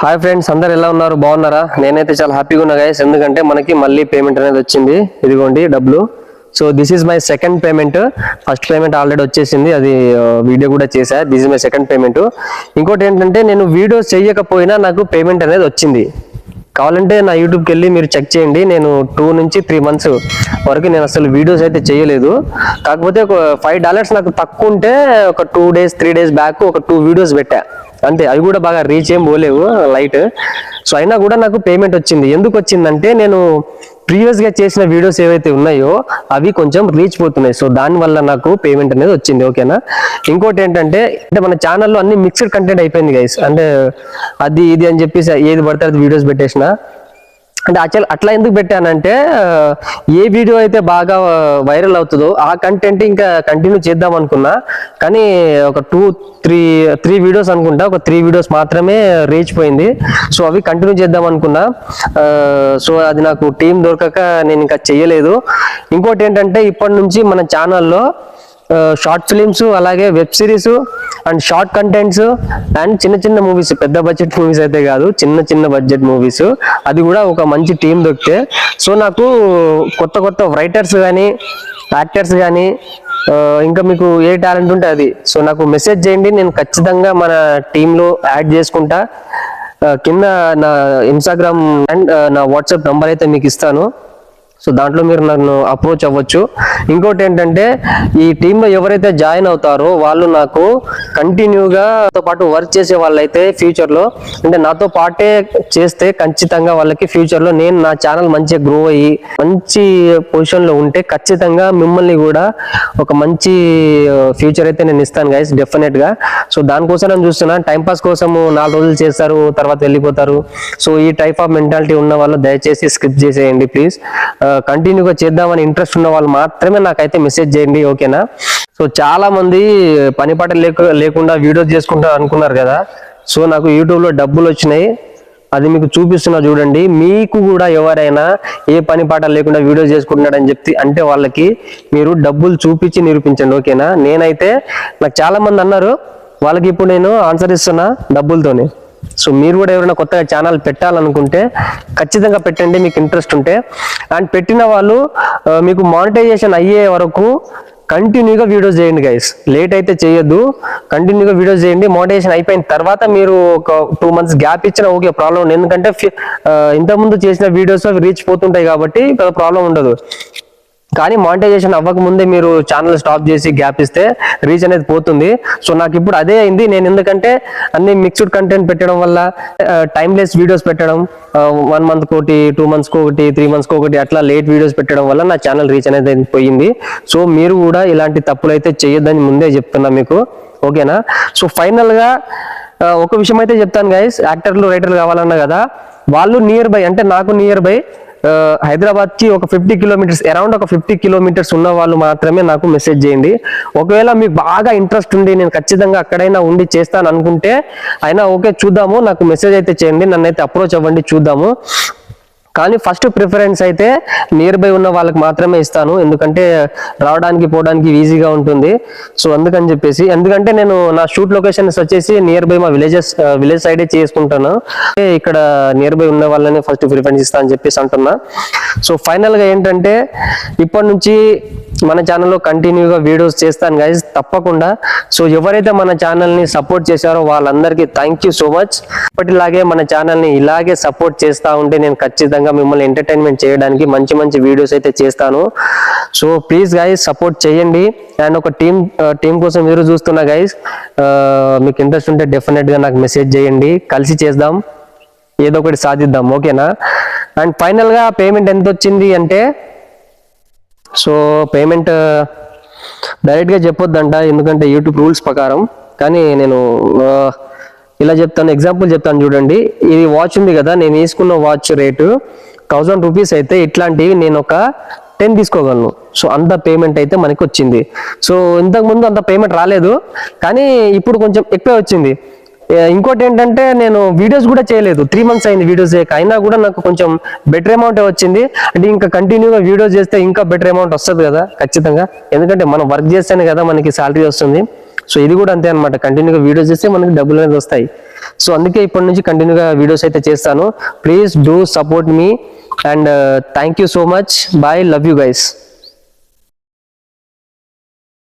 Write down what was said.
Hi friends అందరు ఎలా ఉన్నారు? బాగున్నారా? నేనైతే చాలా హ్యాపీగా ఉన్నా గైస్ ఎందుకంటే మనకి మళ్ళీ పేమెంట్ అనేది వచ్చింది. ఇదిగోండి డబ్బులు. So this is my second payment first payment already వచ్చేసింది. అది వీడియో కూడా చేశా. This is my second payment ఇంకోటి ఏంటంటే నేను వీడియో చేయకపోయినా నాకు పేమెంట్ అనేది వచ్చింది. కావాలంటే నా యూట్యూబ్కి వెళ్ళి మీరు చెక్ చేయండి. నేను టూ నుంచి త్రీ మంత్స్ వరకు నేను అసలు వీడియోస్ అయితే చేయలేదు. కాకపోతే ఒక ఫైవ్ డాలర్స్ నాకు తక్కువ ఉంటే ఒక two days three days back ఒక టూ వీడియోస్ పెట్టా. అంతే అవి కూడా బాగా రీచ్ ఏం పోలేవు లైట్ సో అయినా కూడా నాకు పేమెంట్ వచ్చింది. ఎందుకు వచ్చిందంటే నేను ప్రీవియస్గా చేసిన వీడియోస్ ఏవైతే ఉన్నాయో అవి కొంచెం రీచ్ పోతున్నాయి. సో దానివల్ల నాకు పేమెంట్ అనేది వచ్చింది. ఓకేనా ఇంకోటి ఏంటంటే అంటే మన ఛానల్లో అన్ని మిక్స్డ్ కంటెంట్ అయిపోయింది గైస్ అంటే అది ఇది అని చెప్పేసి ఏది పడితే అది వీడియోస్ పెట్టేసిన అంటే యాక్చువల్ అట్లా ఎందుకు పెట్టానంటే ఏ వీడియో అయితే బాగా వైరల్ అవుతుందో ఆ కంటెంట్ ఇంకా కంటిన్యూ చేద్దాం అనుకున్నా. కానీ ఒక టూ త్రీ త్రీ వీడియోస్ అనుకుంటా ఒక త్రీ వీడియోస్ మాత్రమే రీచ్ పోయింది. సో అవి కంటిన్యూ చేద్దాం అనుకున్నా. సో అది నాకు టీం దొరకక నేను ఇంకా చెయ్యలేదు. ఇంకోటి ఏంటంటే ఇప్పటి నుంచి మన ఛానల్లో షార్ట్ ఫిలిమ్స్ అలాగే web series and short contents and చిన్న చిన్న మూవీస్ పెద్ద బడ్జెట్ మూవీస్ అయితే కాదు చిన్న చిన్న బడ్జెట్ మూవీస్ అది కూడా ఒక మంచి టీం దొరికితే. సో నాకు కొత్త కొత్త రైటర్స్ కానీ యాక్టర్స్ కానీ ఇంకా మీకు ఏ టాలెంట్ ఉంటే అది. సో నాకు మెసేజ్ చేయండి నేను ఖచ్చితంగా మన టీంలో యాడ్ చేసుకుంటా. కింద నా ఇన్స్టాగ్రామ్ అండ్ నా వాట్సాప్ నంబర్ అయితే మీకు ఇస్తాను. సో దాంట్లో మీరు నన్ను అప్రోచ్ అవ్వచ్చు. ఇంకోటి ఏంటంటే ఈ టీంలో ఎవరైతే జాయిన్ అవుతారో వాళ్ళు నాకు కంటిన్యూగా తో పాటు వర్క్ చేసే వాళ్ళైతే ఫ్యూచర్లో అంటే నాతో పాటే చేస్తే ఖచ్చితంగా వాళ్ళకి ఫ్యూచర్లో నేను నా ఛానల్ మంచిగా గ్రో అయ్యి మంచి పొజిషన్లో ఉంటే ఖచ్చితంగా మిమ్మల్ని కూడా ఒక మంచి ఫ్యూచర్ అయితే నేను ఇస్తాను గైస్ డెఫినెట్గా సో దానికోసం నేను చూస్తున్నా టైంపాస్ కోసం నాలుగు రోజులు చేస్తారు తర్వాత వెళ్ళిపోతారు. సో ఈ టైప్ ఆఫ్ మెంటాలిటీ ఉన్న వాళ్ళు దయచేసి స్కిప్ చేసేయండి ప్లీజ్. కంటిన్యూగా చేద్దామని ఇంట్రెస్ట్ ఉన్న వాళ్ళు మాత్రమే నాకైతే మెసేజ్ చేయండి ఓకేనా? సో చాలా మంది పని పాట లేక లేకుండా వీడియోస్ చేసుకుంటారు అనుకున్నారు కదా. సో నాకు యూట్యూబ్లో డబ్బులు వచ్చినాయి. అది మీకు చూపిస్తున్నా చూడండి. మీకు కూడా ఎవరైనా ఏ పని పాట లేకుండా వీడియో చేసుకుంటున్నాడని చెప్తే అంటే వాళ్ళకి మీరు డబ్బులు చూపించి నిరూపించండి ఓకేనా? నేనైతే నాకు చాలా మంది అన్నారు. వాళ్ళకి ఇప్పుడు నేను ఆన్సర్ ఇస్తున్నా డబ్బులతోనే. సో మీరు కూడా ఎవరైనా కొత్తగా ఛానల్ పెట్టాలనుకుంటే ఖచ్చితంగా పెట్టండి మీకు ఇంట్రెస్ట్ ఉంటే. అండ్ పెట్టిన వాళ్ళు మీకు మానిటైజేషన్ అయ్యే వరకు కంటిన్యూగా వీడియోస్ చేయండి గైస్ లేట్ అయితే చేయొద్దు. కంటిన్యూగా వీడియోస్ చేయండి. మోటివేషన్ అయిపోయిన తర్వాత మీరు ఒక టూ మంత్స్ గ్యాప్ ఇచ్చినా ఓకే ప్రాబ్లం ఉంది ఎందుకంటే ఇంతకుముందు చేసిన వీడియోస్ అవి రీచ్ పోతుంటాయి కాబట్టి ప్రాబ్లం ఉండదు. కానీ మానిటైజేషన్ అవ్వక ముందే మీరు ఛానల్ స్టాప్ చేసి గ్యాప్ ఇస్తే రీచ్ అనేది పోతుంది. సో నాకు ఇప్పుడు అదే అయింది. నేను ఎందుకంటే అన్ని మిక్స్డ్ కంటెంట్ పెట్టడం వల్ల టైమ్లెస్ వీడియోస్ పెట్టడం వన్ మంత్ ఒకటి టూ మంత్స్ ఒకటి త్రీ మంత్స్ ఒకటి అట్లా లేట్ వీడియోస్ పెట్టడం వల్ల నా ఛానల్ రీచ్ అనేది పోయింది. సో మీరు కూడా ఇలాంటి తప్పులు అయితే చేయొద్దని ముందే చెప్తున్నా మీకు. ఓకేనా సో ఫైనల్గా ఒక విషయం అయితే చెప్తాను గైస్ యాక్టర్లు రైటర్లు కావాలన్నా కదా వాళ్ళు నియర్ బై అంటే నాకు నియర్ బై హైదరాబాద్కి ఒక ఫిఫ్టీ కిలోమీటర్స్ అరౌండ్ ఒక ఫిఫ్టీ కిలోమీటర్స్ ఉన్న వాళ్ళు మాత్రమే నాకు మెసేజ్ చేయండి. ఒకవేళ మీకు బాగా ఇంట్రెస్ట్ ఉండి నేను ఖచ్చితంగా అక్కడైనా ఉండి చేస్తాను అనుకుంటే అయినా ఓకే చూద్దాము. నాకు మెసేజ్ అయితే చేయండి. నన్ను అయితే అప్రోచ్ అవ్వండి చూద్దాము. కానీ ఫస్ట్ ప్రిఫరెన్స్ అయితే నియర్ బై ఉన్న వాళ్ళకి మాత్రమే ఇస్తాను. ఎందుకంటే రావడానికి పోవడానికి ఈజీగా ఉంటుంది. సో అందుకని చెప్పేసి ఎందుకంటే నేను నా షూట్ లొకేషన్స్ వచ్చేసి నియర్ బై మా విలేజెస్ విలేజ్ సైడే చేసుకుంటాను. ఇక్కడ నియర్ బై ఉన్న వాళ్ళని ఫస్ట్ ప్రిఫరెన్స్ ఇస్తా అని చెప్పేసి అంటున్నా. సో ఫైనల్గా ఏంటంటే ఇప్పటి నుంచి మన ఛానల్లో కంటిన్యూగా వీడియోస్ చేస్తాను గైజ్ తప్పకుండా. సో ఎవరైతే మన ఛానల్ని సపోర్ట్ చేశారో వాళ్ళందరికీ థ్యాంక్ యూ సో మచ్ ఇప్పటిలాగే మన ఛానల్ని ఇలాగే సపోర్ట్ చేస్తూ ఉంటే నేను ఖచ్చితంగా మిమ్మల్ని ఎంటర్టైన్మెంట్ చేయడానికి మంచి మంచి వీడియోస్ అయితే చేస్తాను. సో ప్లీజ్ గైజ్ సపోర్ట్ చేయండి. అండ్ ఒక టీం టీం uh, కోసం మీరు చూస్తున్న గైజ్ uh, మీకు ఇంట్రెస్ట్ ఉంటే డెఫినెట్గా నాకు మెసేజ్ చేయండి. కలిసి చేద్దాం. ఏదో ఒకటి సాధిద్దాం. ఓకేనా అండ్ ఫైనల్గా పేమెంట్ ఎంత వచ్చింది అంటే సో పేమెంట్ డైరెక్ట్గా చెప్పొద్దంట ఎందుకంటే యూట్యూబ్ రూల్స్ ప్రకారం. కానీ నేను ఇలా చెప్తాను ఎగ్జాంపుల్ చెప్తాను చూడండి. ఇది వాచ్ ఉంది కదా నేను వేసుకున్న వాచ్ రేటు థౌజండ్ రూపీస్ అయితే ఇట్లాంటివి నేను ఒక టెన్ తీసుకోగలను. సో అంత పేమెంట్ అయితే మనకి వచ్చింది సో ఇంతకుముందు అంత పేమెంట్ రాలేదు. కానీ ఇప్పుడు కొంచెం ఎక్కువ వచ్చింది. ఇంకోటి ఏంటంటే నేను వీడియోస్ కూడా చేయలేదు. త్రీ మంత్స్ అయింది వీడియోస్ చేయక. అయినా కూడా నాకు కొంచెం బెటర్ అమౌంట్ వచ్చింది. అంటే ఇంకా కంటిన్యూగా వీడియోస్ చేస్తే ఇంకా బెటర్ అమౌంట్ వస్తుంది కదా ఖచ్చితంగా. ఎందుకంటే మనం వర్క్ చేస్తేనే కదా మనకి శాలరీ వస్తుంది. సో ఇది కూడా అంతే అనమాట కంటిన్యూగా వీడియోస్ చేస్తే మనకి డబ్బులు అనేది వస్తాయి. సో అందుకే ఇప్పటి నుంచి కంటిన్యూగా వీడియోస్ అయితే చేస్తాను. Please do support me and thank you so much bye love you guys